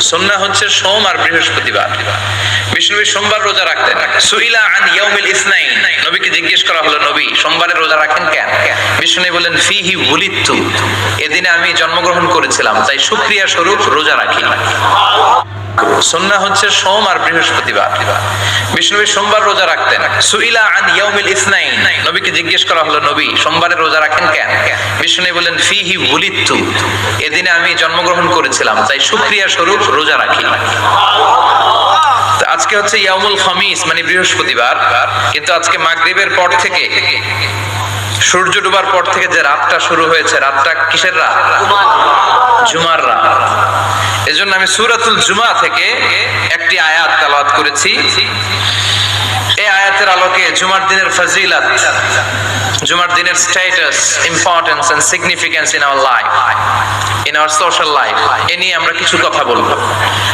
সুন্নাহ হচ্ছে সোম আর বৃহস্পতিবার। বিষ্ণুবী সোমবার রোজা রাখতেন। সুইলা আন ইয়াউমিল ইসনাইন। নবীকে জিজ্ঞেস করা হলো, নবী, সোমবারে রোজা রাখেন কেন? বিষ্ণু বলেন ফিহি বুলিত্তু। এদিনে আমি জন্মগ্রহণ করেছিলাম, তাই শুক্রিয়া স্বরূপ রোজা রাখি সুন্নাহ হচ্ছে সোম আর বৃহস্পতিবার। বিষ্ণুবী সোমবার রোজা রাখতেন। সুইলা আন ইয়াউমিল ইসনাইন। নবীকে জিজ্ঞেস করা হলো, নবী, সোমবারে রোজা রাখেন কেন? বিষ্ণু বলেন ফিহি বুলিত্তু। এদিনে আমি জন্মগ্রহণ করেছিলাম, তাই শুক্রিয়া স্বরূপ রোজা রাখি। আজকে হচ্ছে ইয়ামুল খামিস মানে বৃহস্পতিবার। কিন্তু আজকে মাগরিবের পর থেকে সূর্য ডুবার পর থেকে যে রাতটা শুরু হয়েছে রাতটা কিসের রাত? জুমার রাত। এজন্য আমি সুরাতুল জুমা থেকে একটি আয়াত তালাওয়াত করেছি। এই আয়াতের আলোকে জুমার দিনের ফজিলত। জুমার দিনের status importance and significance in our life in our social life এ নিয়ে আমরা কিছু কথা বলব।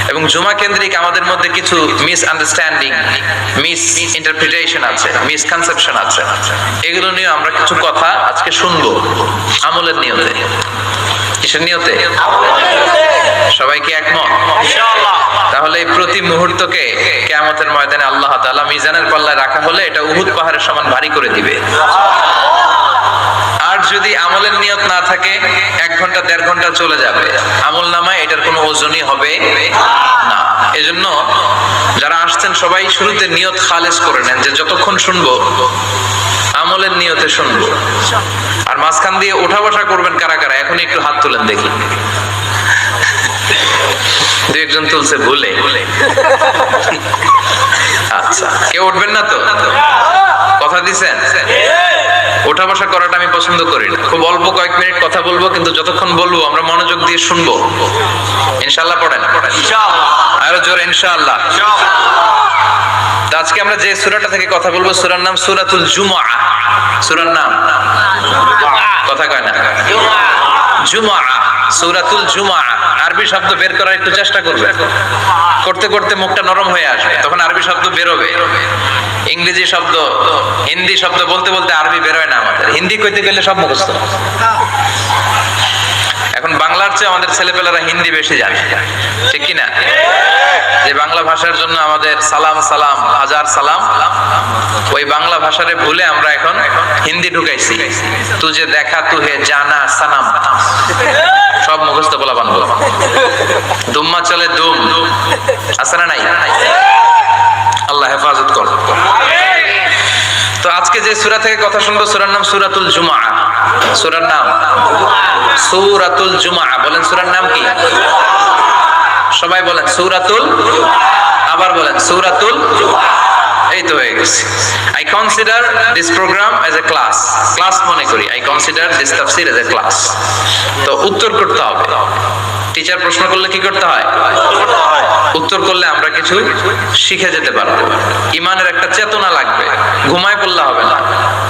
এবং জুমা কেন্দ্রিক আমাদের মধ্যে কিছু মিস আন্ডারস্ট্যান্ডিং মিস ইন্টারপ্রিটেশন আছে মিস কনসেপশন আছে। এগুলো নিয়ে আমরা কিছু কথা আজকে শুনব, আমলের নিয়তে। কিসের নিয়তে? সবাই কি একমত তাহলে এই প্রতি মুহূর্তকে কেয়ামতের ময়দানে আল্লাহ তাআলা মিজানের পাল্লায় রাখা হলে এটা উহুদ পাহাড়ের সমান ভারী করে দিবে। আর যদি আমলের নিয়ত না থাকে এক ঘণ্টা দেড় ঘণ্টা চলে যাবে। আমল নামায় এটার কোনো ওজনই হবে না। এজন্য যারা আসছেন সবাই শুরুতে নিয়ত খালেজ করে নেন যে যতক্ষণ শুনব আমলের নিয়তে শুনব। মাঝখান দিয়ে ওঠা বসা করবেন কারা কারা? এখন একটু হাত তুলেন দেখি। দু একজন তুলছে ভুলে। আচ্ছা কেউ উঠবেন না তো? কথা দিছেন ওঠা বসা করাটা আমি পছন্দ করি না। খুব অল্প কয়েক মিনিট কথা বলব কিন্তু যতক্ষণ বলব আমরা মনোযোগ দিয়ে শুনব। ইনশাল্লাহ পড়েন। আরও জোরে ইনশাআল্লাহ। তো আজকে আমরা যে সুরাটা থেকে কথা বলব সুরার নাম সুরাতুল জুমআ। সুরার নাম? কথা কয় না? সূরাতুল জুমআ আরবি শব্দ বের করার একটু চেষ্টা করবে। করতে করতে মুখটা নরম হয়ে আসবে। তখন আরবি শব্দ বেরোবে। ইংরেজি শব্দ, হিন্দি শব্দ বলতে বলতে আরবি বেরোয় না আমাদের। হিন্দি কইতে গেলে সব মুখস্থ। এখন বাংলার চেয়ে আমাদের ছেলেপেলেরা হিন্দি বেশি জানে। ঠিক কি না যে বাংলা ভাষার জন্য আমাদের সালাম সালাম, হাজার সালাম, ওই বাংলা ভাষারে ভুলে আমরা এখন হিন্দি ঢুকাইছি। তুজে দেখা, তুহে জানা, সানাম। সব মুখস্থ বলা। বানবো দুম্মা চলে দুম। আছে না নাই? আল্লাহ হেফাজত কর। তো আজকে যে সুরা থেকে কথা শুনব, সুরার নাম সুরাতুল জুমআ। সূরার নাম? সূরাতুল জুমআ। বলেন সূরার নাম কি? সবাই বলেন, সূরাতুল আবার বলেন, সূরাতুল এই তো হয়ে গেছে। I consider this program as a class class মনে করি। আই কনসিডার দিস তাফসির এজ এ ক্লাস তো উত্তর করতে হবে। টিচার প্রশ্ন করলে কি করতে হয়? উত্তর করলে আমরা কিছু শিখে যেতে পারব। ইমানের একটা চেতনা লাগবে। ঘুমায় পড়লে হবে না।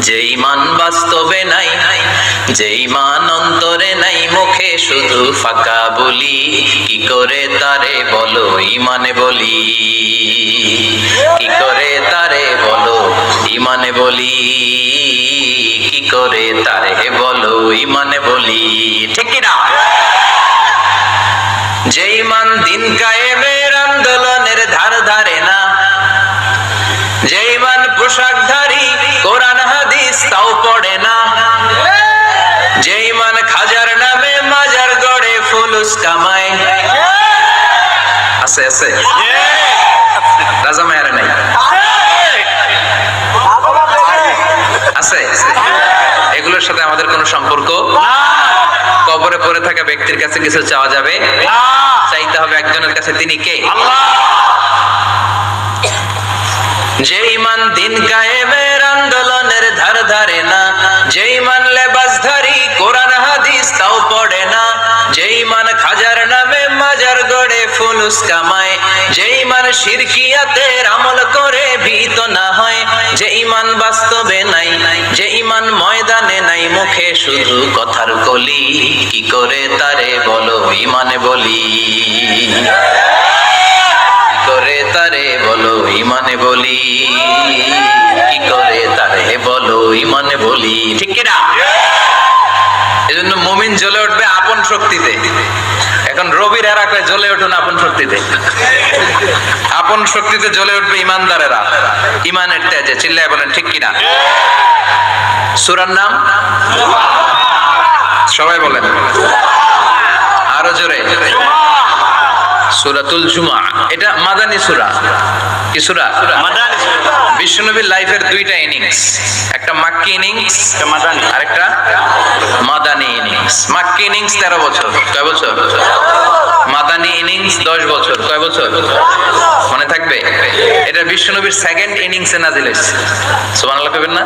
যে ইমান বাস্তবে নাই যে ইমান অন্তরে নাই, মুখে শুধু ফাঁকা বলি, কি করে তারে বলো ইমানে বলি? কি করে তারে বলো ইমানে বলি? কি করে তারে বলো ইমানে বলি? ঠিক কিনা যে ইমান দিন কায়েমের আন্দোলনের ধার ধারে না যে ইমান পোশাকধারী আছে। রাজা মায়ের নাই। আছে? এগুলোর সাথে আমাদের কোনো সম্পর্ক কবরে পড়ে থাকা ব্যক্তির কাছে কিছু চাওয়া যাবে? চাইতে হবে একজনের কাছে তিনি কে? যে ইমান দিন কায়েমের আন্দোলনের ধার ধারে না ফুলুস কামায়, যে ইমান শিরকিয়াতের আমল করে ভীত না হয়, যে ইমান বাস্তবে নাই, যে ইমান ময়দানে নাই, মুখে শুধু কথার কলি, কি করে তারে বলো ইমানে বলি? করে তারে বলো ইমানে বলি? কি করে তারে বলো ইমানে বলি? ঠিক কিনা? এজন্য মুমিন জ্বলে উঠবে আপন শক্তিতে। এখন রবির এরাকে জ্বলে উঠুন আপন শক্তিতে। আপন শক্তিতে জ্বলে উঠবে ইমানদারেরা। ইমানের তেজে চিল্লায় বলেন ঠিক কিনা? সুরার নাম? সবাই বলেন। আরও জোরে। সুরাতুল জুমা। এটা মাদানী সুরা। কি সুরা? বিশ্বনবীর লাইফের দুইটা ইনিংস একটা মাক্কি ইনিংস আর আরেকটা ইনিংস তেরো বছর। কয় বছর? মাদানি ইনিংস দশ বছর। কয় বছর? মনে থাকবে? এটা বিশ্বনবীর সেকেন্ড ইনিংসে নাজিল হয়েছে। না?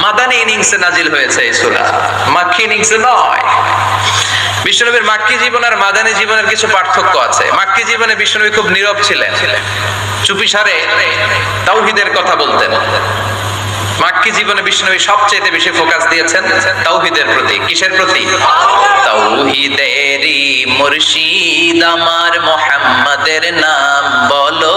মাদানি ইনিংসে নাজিল হয়েছে এই সূরা। মাক্কি ইনিংসে নয়। মাক্কি জীবন আর মাদানী জীবনের কিছু পার্থক্য আছে। মাক্কি জীবনে বিশ্বনবী খুব নীরব ছিলেন। চুপিসারে তাওহীদের কথা বলতেন। মাক্কি জীবনে বিষ্ণুনবী সবচেয়ে বেশি ফোকাস দিয়েছেন তাওহীদের প্রতি। কিসের প্রতি? তাওহীদেরই মুর্শিদ আমার মোহাম্মদের নাম বলো।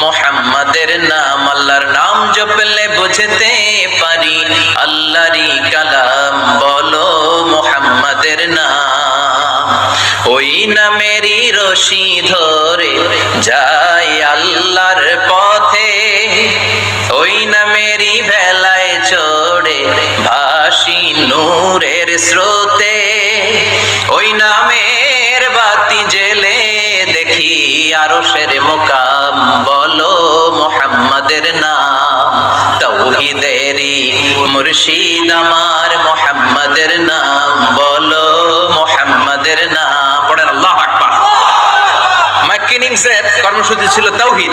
মোহাম্মদের নাম আল্লাহর নাম জপলে বুঝতে পারি। আল্লাহরই কালাম বলো মোহাম্মদের নাম। ওই নামেরই রশি ধরে যাই আল্লাহর পথে ভাসি নূরের স্রোতে। ওই নামের বাতি জেলে দেখি আরও সের মোকাম। বলো মোহাম্মদের নাম, তৌহিদেরই মুর্শিদ আমার মোহাম্মদের নাম। বলো মোহাম্মদের নাম, পড়েন আল্লাহ আকবার। ম্যাকিনিংসের কর্মসূচি ছিল তাওহীদ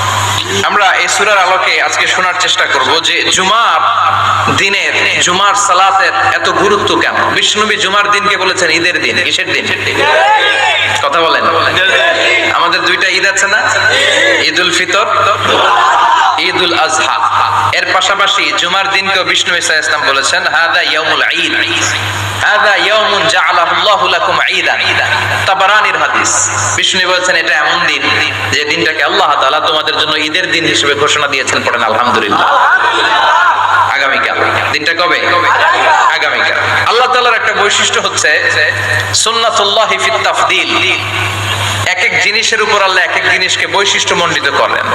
আমরা এই সুরার আলোকে আজকে শোনার চেষ্টা করব যে জুমার দিনের জুমার সালাতের এত গুরুত্ব কেন? বিষ্ণুবী জুমার দিনকে বলেছেন ঈদের দিন, কিসের দিন? কথা বলেন। আমাদের দুইটা ঈদ আছে না? ঈদ উল ফিতর ঈদ উল আজহা। এর পাশাপাশি জুমার দিনকেও বিষ্ণু ইসা ইসলাম বলেছেন হাদা ইয়ামুল ঈদ। হাদা ইয়াউমুন জাআলাহুল্লাহু লাকুম ঈদান। তাবারানির হাদিস। বিষ্ণু বলেছেন, এটা এমন দিন যে দিনটাকে আল্লাহ তোমাদের জন্য ঈদের দিন হিসেবে ঘোষণা দিয়েছেন পড়েন, আলহামদুলিল্লাহ। আগামীকাল। দিনটা কবে? আগামীকাল। আল্লাহ একটা বৈশিষ্ট্য হচ্ছে এক এক জিনিসের উপর আল্লাহ এক এক জিনিসকে বৈশিষ্ট্য মণ্ডিত করেন,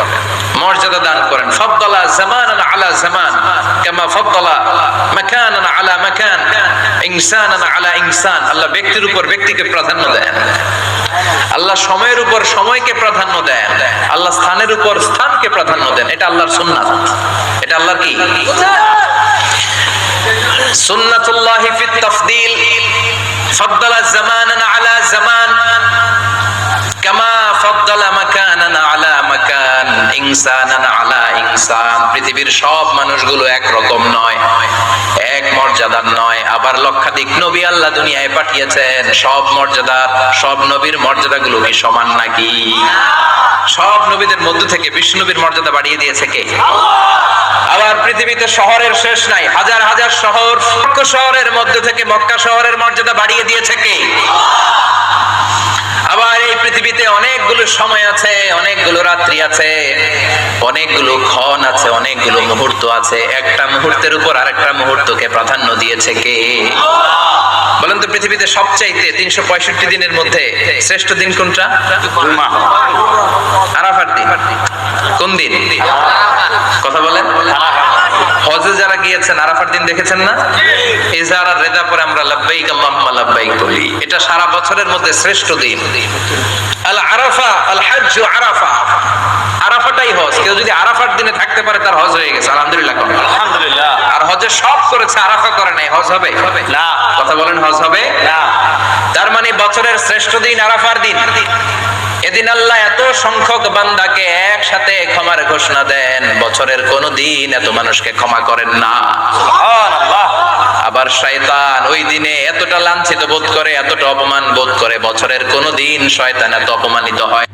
মর্যাদা দান করেন। ফদ্দলা জামান আলা জামান, কামা মাকান আলা মাকান। ইনসান আলা ইনসান। আল্লাহ ব্যক্তির উপর ব্যক্তিকে প্রাধান্য দেন। আল্লাহ সময়ের উপর সময়কে প্রাধান্য দেন। আল্লাহ স্থানের উপর স্থানকে প্রাধান্য দেন। এটা আল্লাহর সুন্নাত। এটা আল্লাহর কি? তাফদিল। আলা জামান। কামা মাকানান আলা মাকান। ইনসানান আলা ইনসান। পৃথিবীর সব মানুষগুলো এক রকম নয়। মর্যাদার নয়, আবার লক্ষাধিক নবী আল্লাহ দুনিয়ায় পাঠিয়েছেন। সব মর্যাদা, সব নবীর মর্যাদাগুলো কি সমান নাকি? সব নবীদের মধ্য থেকে বিষ্ণু নবীর মর্যাদা বাড়িয়ে দিয়েছে কে? আবার পৃথিবীতে শহরের শেষ নাই, হাজার হাজার শহর শহরের মধ্যে থেকে মক্কা শহরের মর্যাদা বাড়িয়ে দিয়েছে কে? আবার এই পৃথিবীতে অনেকগুলো সময় আছে, অনেকগুলো রাত্রি আছে অনেকগুলো ক্ষণ আছে অনেকগুলো মুহূর্ত আছে। একটা মুহূর্তের উপর আরেকটা মুহূর্তকে প্রাধান্য দিয়েছে কে? বলেন তো পৃথিবীতে সবচাইতে তিনশো পঁয়ষট্টি দিনের মধ্যে শ্রেষ্ঠ দিন কোনটা? আরাফার দিন। কোন দিন? কথা বলেন। হজে যারা গিয়েছেন আরাফার দিন দেখেছেন না? রেদা পরে আমরা লাব্বাইক আল্লাহুম্মা লাব্বাইক বলি। এটা সারা বছরের মধ্যে শ্রেষ্ঠ দিন। আল আরাফা আল হজ্জ আরাফা। আরাফাটাই হজ। কেউ যদি আরাফার দিনে থাকতে পারে তার হজ হয়ে গেছে। আলহামদুলিল্লাহ। আলহামদুলিল্লাহ। আর হজে সব করেছে আরাফা করে নাই। হজ হবে? না। কথা বলেন হজ হবে? না। তার মানে বছরের শ্রেষ্ঠ দিন আরাফার দিন। এদিন আল্লাহ এত সংখ্যক বান্দাকে একসাথে ক্ষমার ঘোষণা দেন বছরের কোন দিন এত মানুষকে ক্ষমা করেন না। আবার শয়তান ওই দিনে এতটা লাঞ্ছিত বোধ করে এতটা অপমান বোধ করে বছরের কোন দিন শয়তান এত অপমানিত হয়।